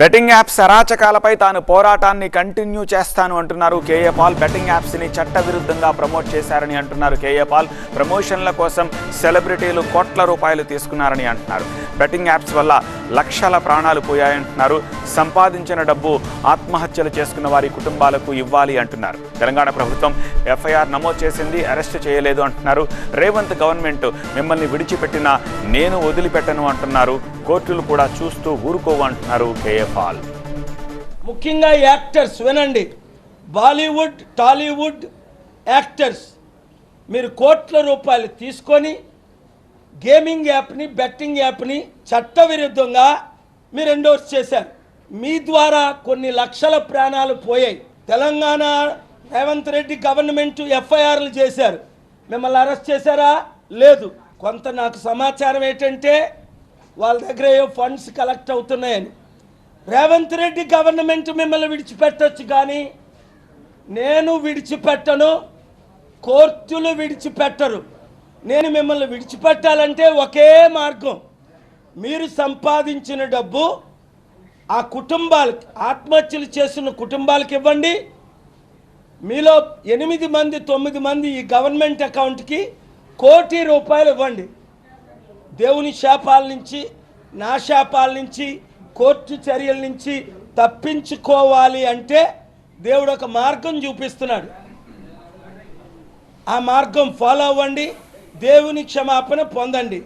Betting apps అరాచకాలపై తాను పోరాటాన్ని continue చేస్తాను అంటున్నారు కేఏ పాల్. బెట్టింగ్ యాప్స్ని చట్టవిరుద్ధంగా ప్రమోట్ చేశారని అంటున్నారు కేఏ పాల్. ప్రమోషన్ల కోసం సెలబ్రిటీలు కోట్ల రూపాయలు తీసుకున్నారని అంటున్నారు. బెట్టింగ్ యాప్స్ వల్ల లక్షల ప్రాణాలు పోయాయంటున్నారు. సంపాదించిన డబ్బు ఆత్మహత్యలు చేసుకున్న వారి కుటుంబాలకు ఇవ్వాలి అంటున్నారు. తెలంగాణ ప్రభుత్వం ఎఫ్ఐఆర్ నమోదు చేసింది అరెస్ట్ చేయలేదు అంటున్నారు. రేవంత్ గవర్నమెంట్ మిమ్మల్ని విడిచిపెట్టినా నేను వదిలిపెట్టను అంటున్నారు కోర్టులు కూడా చూస్తూ ఊరుకోవంటున్నారు కేఎఫ్ఆల్ ముఖ్యంగా యాక్టర్స్ వినండి. Bollywood Tollywood actors. మీరు కోట్ల రూపాయలు తీసుకొని గేమింగ్ యాప్ని బెట్టింగ్ యాప్ని చట్టవిరుద్ధంగా మీరు ఎండోర్స్ చేశారు. మీ ద్వారా కొన్ని లక్షల ప్రాణాలు పోయాయి. తెలంగాణ రేవంత్ రెడ్డి గవర్నమెంట్ ఎఫ్ఐఆర్లు చేశారు. మిమ్మల్ని అరెస్ట్ చేశారా? లేదు. కొంత నాకు సమాచారం ఏంటంటే వాళ్ళ దగ్గర ఏ ఫండ్స్ కలెక్ట్ అవుతున్నాయని. రేవంత్ రెడ్డి గవర్నమెంట్ మిమ్మల్ని విడిచిపెట్టచ్చు కానీ నేను విడిచిపెట్టను కోర్టులు విడిచిపెట్టరు. నేను మిమ్మల్ని విడిచిపెట్టాలంటే ఒకే మార్గం. మీరు సంపాదించిన డబ్బు ఆ కుటుంబాలకి ఆత్మహత్యలు చేసిన కుటుంబాలకు ఇవ్వండి. మీలో ఎనిమిది మంది తొమ్మిది మంది ఈ గవర్నమెంట్ అకౌంట్కి కోటి రూపాయలు ఇవ్వండి. దేవుని శాపాల నుంచి నా శాపాల నుంచి కోర్టు చర్యల నుంచి తప్పించుకోవాలి అంటే దేవుడు ఒక మార్గం చూపిస్తున్నాడు. ఆ మార్గం ఫాలో అవ్వండి దేవుని క్షమాపణ పొందండి.